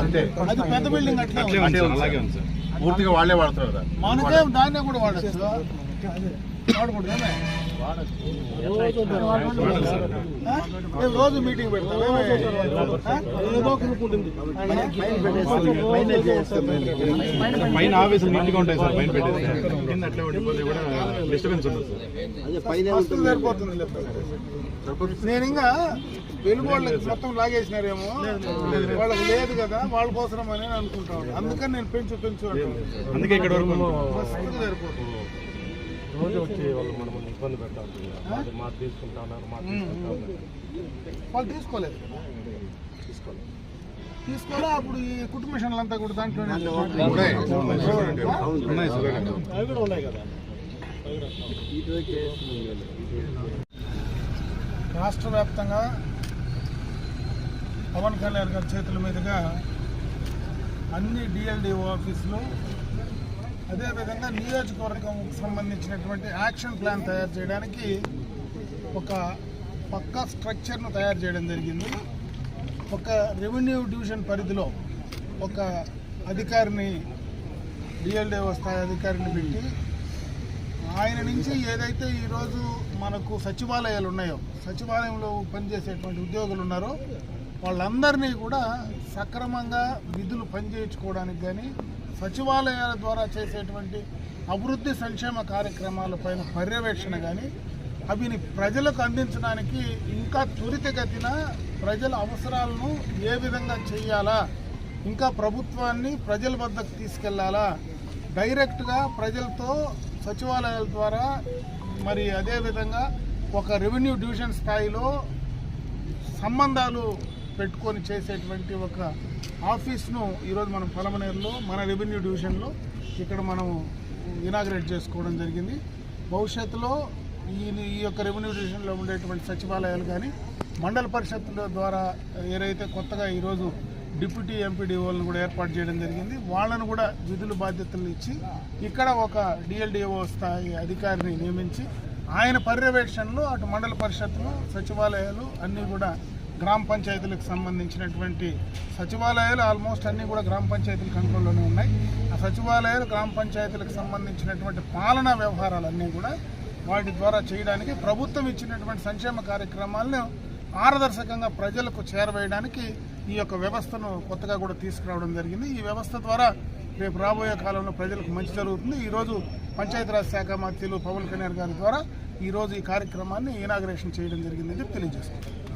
అంతే అది పెద్ద బిల్డింగ్ అట్లా ఉంది. అంటే అలాగే ఉంది సార్ పూర్తిగా వాళ్ళే వాడుతున్నారు. మనకే దాన్నే కూడా వాడచ్చు వాడకూడదు రేపు రోజు మీటింగ్ పెడతాం ఏమే? ఆ? ఏదో గ్రూప్ ఉంటుంది పైన ఆఫీసులు నీట్గా ఉంటాయి సార్ పైన పెట్టేసి కింద అట్లా ఉండిపోతే కూడా డిస్టర్బెన్స్ ఉంటుంది సార్ వస్తువు సరిపోతుంది లేకపోతే. నేను ఇంకా వెలుగోళ్ళకి మొత్తం లాగేసినారేమో వాళ్ళకి లేదు కదా వాళ్ళ కోసం అని నేను అనుకుంటా ఉన్నాను అందుకని నేను పెంచు పెంచు అందుకే ఇక్కడ వరకు సరిపోతుంది రోజు వచ్చి వాళ్ళు మనం ఇబ్బంది పెడతా ఉంటుంది అది మా తీసుకుంటా ఉన్నారు వాళ్ళు తీసుకోలేదు తీసుకోలేదు తీసుకోలే అప్పుడు ఈ కుటుంబ మిషన్లు అంతా కూడా అవి కూడా ఉన్నాయి కదా రాష్ట్ర వ్యాప్తంగా పవన్ కళ్యాణ్ గారి చేతుల మీదుగా అన్ని డిఎల్డిఓ ఆఫీసులు అదేవిధంగా నియోజకవర్గం సంబంధించినటువంటి యాక్షన్ ప్లాన్ తయారు చేయడానికి ఒక పక్కా స్ట్రక్చర్ను తయారు చేయడం జరిగింది. ఒక రెవెన్యూ డివిజన్ పరిధిలో ఒక అధికారిని డిఎల్డిఓ స్థాయి అధికారిని పెట్టి ఆయన నుంచి ఏదైతే ఈరోజు మనకు సచివాలయాలు ఉన్నాయో సచివాలయంలో పనిచేసేటువంటి ఉద్యోగులు ఉన్నారో వాళ్ళందరినీ కూడా సక్రమంగా విధులు పనిచేయించుకోవడానికి కానీ సచివాలయాల ద్వారా చేసేటువంటి అభివృద్ధి సంక్షేమ కార్యక్రమాలపైన పర్యవేక్షణ కానీ అవిని ప్రజలకు అందించడానికి ఇంకా త్వరితగతిన ప్రజల అవసరాలను ఏ విధంగా చేయాలా ఇంకా ప్రభుత్వాన్ని ప్రజల వద్దకు తీసుకెళ్ళాలా డైరెక్ట్గా ప్రజలతో సచివాలయాల ద్వారా మరి అదేవిధంగా ఒక రెవెన్యూ డివిజన్ స్థాయిలో సంబంధాలు పెట్టుకొని చేసేటువంటి ఒక ఆఫీస్ను ఈరోజు మనం పలమనేరులో మన రెవెన్యూ డివిజన్లో ఇక్కడ మనం ఇనాగ్రేట్ చేసుకోవడం జరిగింది. భవిష్యత్తులో ఈ ఈ యొక్క రెవెన్యూ డివిజన్లో ఉండేటువంటి సచివాలయాలు కానీ మండల పరిషత్తుల ద్వారా ఏదైతే కొత్తగా ఈరోజు డిప్యూటీ ఎంపీడీఓలను కూడా ఏర్పాటు చేయడం జరిగింది వాళ్ళను కూడా విధులు బాధ్యతలు ఇచ్చి ఇక్కడ ఒక డిఎల్డిఓ స్థాయి అధికారిని నియమించి ఆయన పర్యవేక్షణలో అటు మండల పరిషత్తులు సచివాలయాలు అన్నీ కూడా గ్రామ పంచాయతీలకు సంబంధించినటువంటి సచివాలయాలు ఆల్మోస్ట్ అన్నీ కూడా గ్రామ పంచాయతీల కంట్రోల్లోనే ఉన్నాయి. ఆ సచివాలయాలు గ్రామ పంచాయతీలకు సంబంధించినటువంటి పాలనా వ్యవహారాలన్నీ కూడా వాటి ద్వారా చేయడానికి ప్రభుత్వం ఇచ్చినటువంటి సంక్షేమ కార్యక్రమాలను పారదర్శకంగా ప్రజలకు చేరవేయడానికి ఈ యొక్క వ్యవస్థను కొత్తగా కూడా తీసుకురావడం జరిగింది. ఈ వ్యవస్థ ద్వారా రేపు రాబోయే కాలంలో ప్రజలకు మంచి జరుగుతుంది. ఈరోజు పంచాయతీరాజ్ శాఖ మంత్రులు పవన్ కళ్యాణ్ గారి ద్వారా ఈరోజు ఈ కార్యక్రమాన్ని ఇనాగ్రేషన్ చేయడం జరిగిందని చెప్పి తెలియజేస్తున్నాను